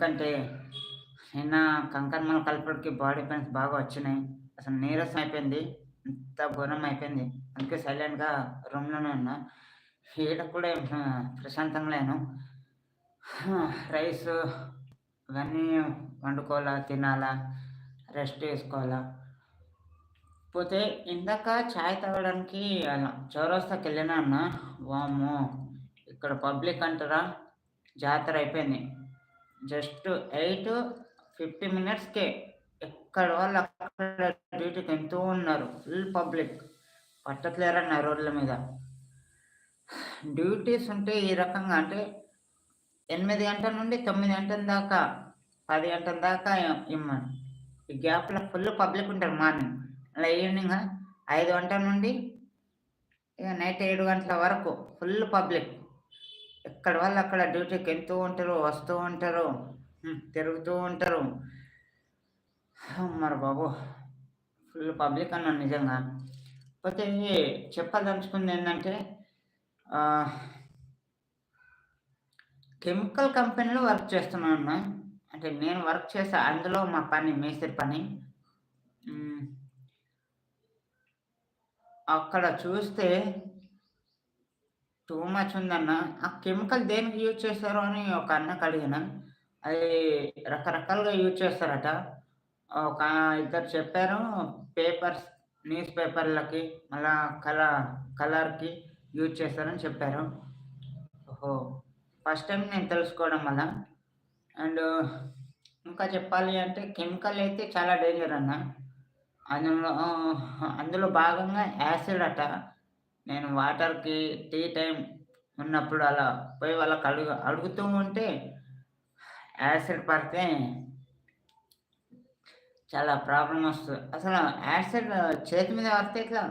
ఎందుకంటే నిన్న కంకణమల కలిపడికి body pains బాగా వచ్చినాయి. అసలు నీరసం అయిపోయింది. అంత ఘోరం అయిపోయింది. అందుకే సైలెంట్గా రూమ్లోనే ఉన్నా. ఈడ కూడా ప్రశాంతంగా లేను. రైస్ ఇవన్నీ వండుకోవాలా తినాలా రెస్ట్ చేసుకోవాలా పోతే ఇందాక చాయ్ తాగడానికి అలా చౌరస్తాకి వెళ్ళినా అన్న. వాము ఇక్కడ పబ్లిక్ అంటారా? జాతర అయిపోయింది. జస్ట్ ఎయిట్ ఫిఫ్టీ మినిట్స్కే ఎక్కడ వాళ్ళు అక్కడ డ్యూటీకి ఎంతో ఉన్నారు ఫుల్ పబ్లిక్. పట్టట్లేరన్న రోడ్ల మీద? డ్యూటీస్ ఉంటే ఈ రకంగా అంటే ఎనిమిది గంటల నుండి తొమ్మిది గంటల దాకా పది గంటల దాకా ఇమ్మను. ఈ గ్యాప్లో ఫుల్ పబ్లిక్ ఉంటారు మార్నింగ్. అలా ఈవినింగ్ ఐదు గంటల నుండి ఇక నైట్ ఏడు గంటల వరకు ఫుల్ పబ్లిక్. ఎక్కడ వాళ్ళు అక్కడ డ్యూటీకి వెళ్తూ ఉంటారు వస్తూ ఉంటారు తిరుగుతూ ఉంటారు. మరి బాబు ఫుల్ పబ్లిక్ అన్నాను నిజంగా. పోతే చెప్పదలుచుకుంది ఏంటంటే కెమికల్ కంపెనీలో వర్క్ చేస్తున్నాను అన్న అంటే నేను వర్క్ చేసా అందులో మా పని మేస్త్రి పని. అక్కడ చూస్తే టూ మచ్ ఉందన్న. ఆ కెమికల్ దేనికి యూజ్ చేస్తారు అని ఒక అన్నకు అడిగిన. అది రకరకాలుగా యూజ్ చేస్తారట. ఒక ఇద్దరు చెప్పారు. పేపర్స్ న్యూస్ పేపర్లకి మళ్ళా కలర్ కలర్కి యూజ్ చేస్తారని చెప్పారు. ఓహో. ఫస్ట్ టైం నేను తెలుసుకోవడం వల్ల. అండ్ ఇంకా చెప్పాలి అంటే కెమికల్ అయితే చాలా డేంజర్ అన్న. అందులో అందులో భాగంగా యాసిడ్ అట. నేను వాటర్కి టీ టైం ఉన్నప్పుడు అలా పోయి వాళ్ళకి అడుగు అడుగుతూ ఉంటే యాసిడ్ పడితే చాలా ప్రాబ్లం వస్తుంది అసలు యాసిడ్ చేతి మీద పడితే ఇట్లా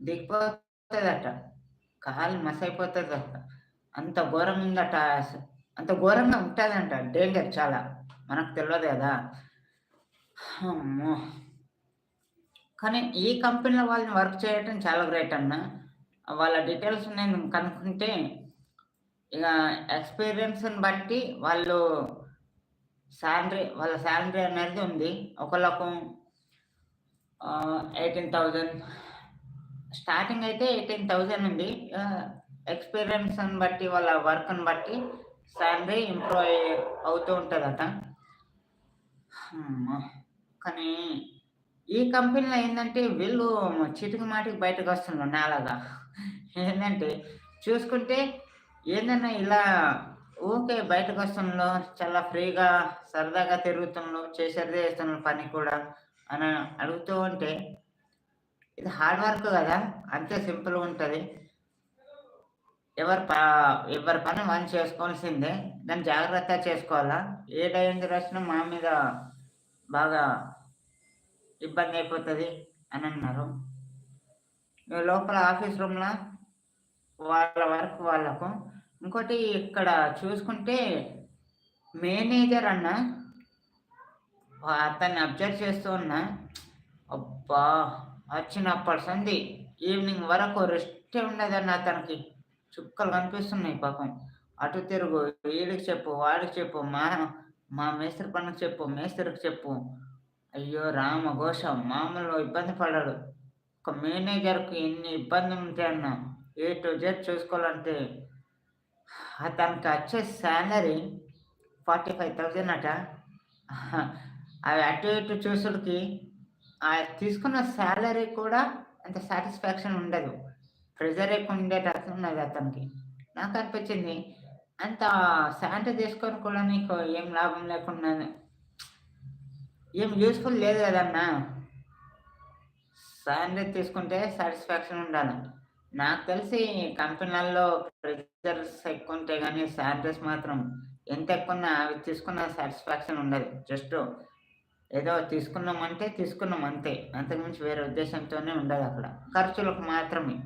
దిగిపోతుందట. కాలు మస్ అయిపోతుంది అంత ఘోరం ఉందట యాసిడ్. అంత ఘోరంగా ఉంటుందంట. డేంజర్ చాలా. మనకు తెలియదు కదా. అమ్మో! కానీ ఈ కంపెనీలో వాళ్ళని వర్క్ చేయటం చాలా గ్రేట్ అన్న. వాళ్ళ డీటెయిల్స్ నేను కనుక్కుంటే ఇక ఎక్స్పీరియన్స్ని బట్టి వాళ్ళు శాలరీ వాళ్ళ శాలరీ అనేది ఉంది. ఒకళ్ళకు ఎయిటీన్ థౌజండ్ స్టార్టింగ్ అయితే ఎయిటీన్ థౌజండ్ ఉంది. ఎక్స్పీరియన్స్ని బట్టి వాళ్ళ వర్క్ని బట్టి శాలరీ ఇంప్రూవ్ అవుతూ ఉంటుందట. అమ్మా. కానీ ఈ కంపెనీలో ఏంటంటే వీళ్ళు చిటికి మాటికి బయటకు వస్తున్నారు నాలాగా. ఏంటంటే చూసుకుంటే ఏందన్నా ఇలా ఊకే బయటకు వస్తున్నారు చాలా ఫ్రీగా సరదాగా తిరుగుతున్నారు చేసేదే చేస్తున్నారు పని కూడా అని అడుగుతూ ఉంటే ఇది హార్డ్ వర్క్ కదా అంతే సింపుల్గా ఉంటుంది. ఎవరి పా ఎవరి పని మనం చేసుకోవాల్సిందే. దాన్ని జాగ్రత్త చేసుకోవాలా? ఏ డైంది వచ్చినా మా మీద బాగా ఇబ్బంది అయిపోతుంది అని అన్నారు. లోపల ఆఫీస్ రూమ్లో వాళ్ళ వరకు వాళ్ళకు. ఇంకోటి ఇక్కడ చూసుకుంటే మేనేజర్ అన్న అతన్ని అబ్జర్వ్ చేస్తూ ఉన్నా అబ్బా వచ్చినప్పటి సంది ఈవినింగ్ వరకు రెస్టే ఉండదన్న అతనికి. చుక్కలు కనిపిస్తున్నాయి పాపం. అటు తిరుగు వీడికి చెప్పు వాడికి చెప్పు మా మా మేస్త్రి పనికి చెప్పు మేస్త్రికి చెప్పు అయ్యో రామ ఘోష మామూలు ఇబ్బంది పడ్డాడు ఒక మేనేజర్కి ఎన్ని ఇబ్బందులు ఉంటాయన్న ఏ టు జెడ్ చూసుకోవాలంటే అతనికి వచ్చే శాలరీ ఫార్టీ ఫైవ్ థౌజండ్ అట. అవి అటు ఇటు చూసుడికి ఆ తీసుకున్న శాలరీ కూడా అంత సాటిస్ఫాక్షన్ ఉండదు. ప్రెజర్ ఎక్కువ ఉండేటట్టు ఉన్నది అతనికి. నాకు అనిపించింది అంత శాంతి తీసుకొని కూడా నీకు ఏం లాభం లేకుండా ఏం యూస్ఫుల్ లేదు కదన్నా శాలరీ తీసుకుంటే సాటిస్ఫాక్షన్ ఉండాలి. నాకు తెలిసి కంపెనీలలో ప్రెజర్స్ ఎక్కువ ఉంటాయి కానీ శాలరీస్ మాత్రం ఎంత ఎక్కువ అవి తీసుకున్న సాటిస్ఫాక్షన్ ఉండదు. జస్ట్ ఏదో తీసుకున్నామంటే తీసుకున్నాం అంతే. అంతకుమించి వేరే ఉద్దేశంతోనే ఉండదు అక్కడ. ఖర్చులకు మాత్రమే.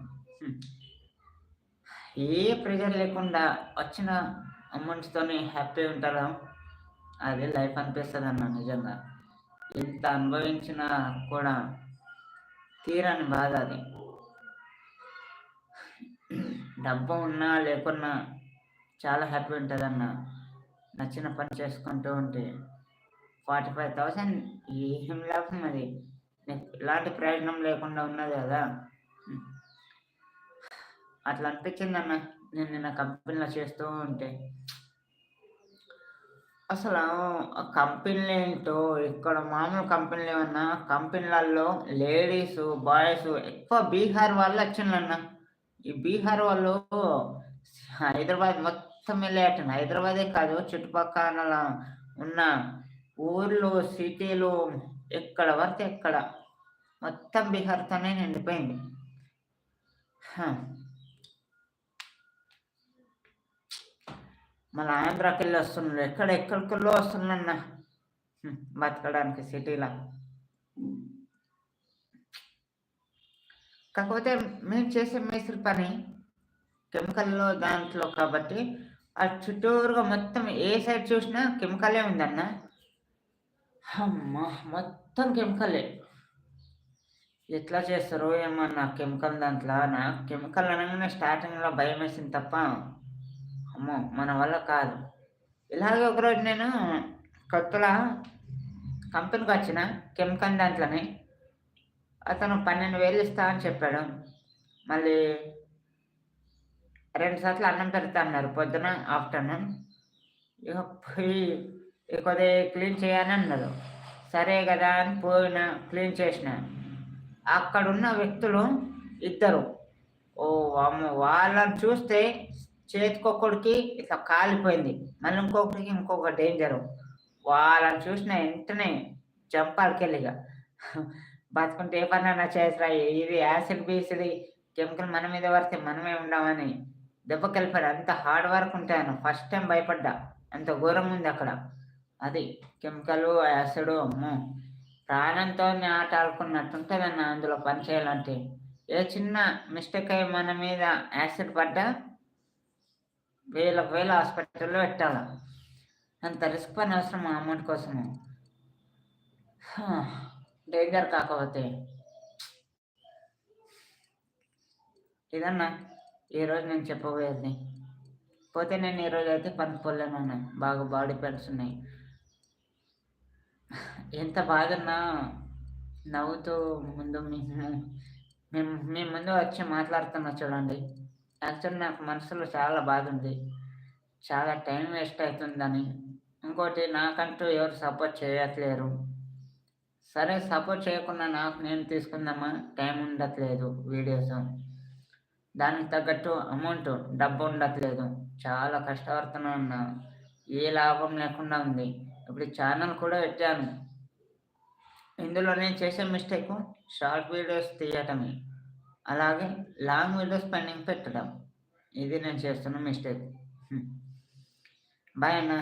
ఏ ప్రెజర్ లేకుండా వచ్చిన అమౌంట్స్తోనే హ్యాపీ ఉంటారా? అది లైఫ్ అనిపిస్తుంది అన్న నిజంగా. ఇంత అనుభవించిన కూడా తీరని బాధ అది. డబ్బు ఉన్నా లేకున్నా చాలా హ్యాపీ ఉంటుంది అన్న నచ్చిన పని చేసుకుంటూ ఉంటే ఫార్టీ ఫైవ్ థౌసండ్ ఏం లాభం అది? ఎలాంటి ప్రయోజనం లేకుండా ఉన్నది కదా. అట్లా అనిపించింది అన్న నేను నిన్న కంపెనీలో చేస్తూ ఉంటే అసలు ఆ కంపెనీలు ఏంటో ఇక్కడ మామూలు కంపెనీలు ఏమన్నా కంపెనీలలో లేడీస్ బాయ్స్ ఎక్కువ బీహార్ వాళ్ళు వచ్చిండ్రన్న ఈ బీహార్ వాళ్ళు హైదరాబాద్ మొత్తం వెళ్ళేట. హైదరాబాదే కాదు చుట్టుపక్కల ఉన్న ఊర్లు సిటీలు ఎక్కడ పడితే ఎక్కడ మొత్తం బీహార్తోనే నిండిపోయింది. మన ఆంధ్రాకి వెళ్ళి వస్తున్నాడు. ఎక్కడ ఎక్కడికెళ్ళో వస్తుందన్న బతకడానికి సిటీలో. కాకపోతే మేము చేసే మేస్త్రి పని కెమికల్లో దాంట్లో కాబట్టి ఆ చుట్టూరుగా మొత్తం ఏ సైడ్ చూసినా కెమికలే ఉందన్న. అమ్మా మొత్తం కెమికలే. ఎట్లా చేస్తారో ఏమన్నా కెమికల్ దాంట్లో నాకు కెమికల్ అనగానే స్టార్టింగ్లో భయం వేసింది తప్ప అమ్మో మన వల్ల కాదు. ఇలాగే ఒకరోజు నేను కొత్తలో కంపెనీకి వచ్చిన కెమికల్ దాంట్లోనే అతను పన్నెండు వేలు ఇస్తా అని చెప్పాడు. మళ్ళీ రెండు సార్లు అన్నం పెడతా అన్నారు పొద్దున ఆఫ్టర్నూన్. ఇక పోయి కొద్దిగా క్లీన్ చేయాలని అన్నారు. సరే కదా అని పోయిన క్లీన్ చేసిన. అక్కడున్న వ్యక్తులు ఇద్దరు. ఓ అమ్మ వాళ్ళని చూస్తే చేతికొక్కడికి ఇట్లా కాలిపోయింది. మళ్ళీ ఇంకొకరికి ఇంకొక డేంజరు వాళ్ళని చూసిన వెంటనే చంపాలకెళ్ళిగా బతుకుంటే ఏ పనైనా చేసిరా ఇది యాసిడ్ బీసిడి కెమికల్ మన మీద పడితే మనమే ఉండమని దెబ్బకెళ్ళిపోయాడు. అంత హార్డ్ వర్క్ ఉంటాను ఫస్ట్ టైం భయపడ్డా. అంత ఘోరం ఉంది అక్కడ. అది కెమికల్ యాసిడ్ అమ్మో. ప్రాణంతో ఆట ఆడుకున్నట్టుంటుందన్న అందులో పని చేయాలంటే. ఏ చిన్న మిస్టేక్ అయ్యి మన మీద యాసిడ్ పడ్డా వేల వేల హాస్పిటల్లో పెట్టాలి? అంత రిస్క్ పని అవసరం ఆ అమౌంట్ కోసము. డేంజర్ కాకపోతే. ఇదన్నా ఈరోజు నేను చెప్పబోయేది. పోతే నేను ఈరోజు అయితే పని పొలేను బాగా బాడీ పెయిన్స్ ఉన్నాయి. ఎంత బాధన్నా నవ్వుతూ ముందు మేము మేము మీ ముందు వచ్చి మాట్లాడుతున్నా చూడండి. యాక్చువల్ నాకు మనసులో చాలా బాధ ఉంది చాలా టైం వేస్ట్ అవుతుందని ఇంకోటి నాకంటూ ఎవరు సపోర్ట్ చేయట్లేరు. సరే సపోర్ట్ చేయకుండా నాకు నేను తీసుకుందామా? టైం ఉండట్లేదు వీడియోస్. దానికి తగ్గట్టు అమౌంట్ డబ్బు ఉండట్లేదు. చాలా కష్టపడుతున్నా ఉన్నా. ఏ లాభం లేకుండా ఉంది. ఇప్పుడు ఛానల్ కూడా పెట్టాను. ఇందులో నేను చేసే మిస్టేక్ షార్ట్ వీడియోస్ తీయటమే. అలాగే లాంగ్ వీడియోస్ పెండింగ్ పెట్టడం. ఇది నేను చేస్తున్న మిస్టేక్. బాయ్ అన్న.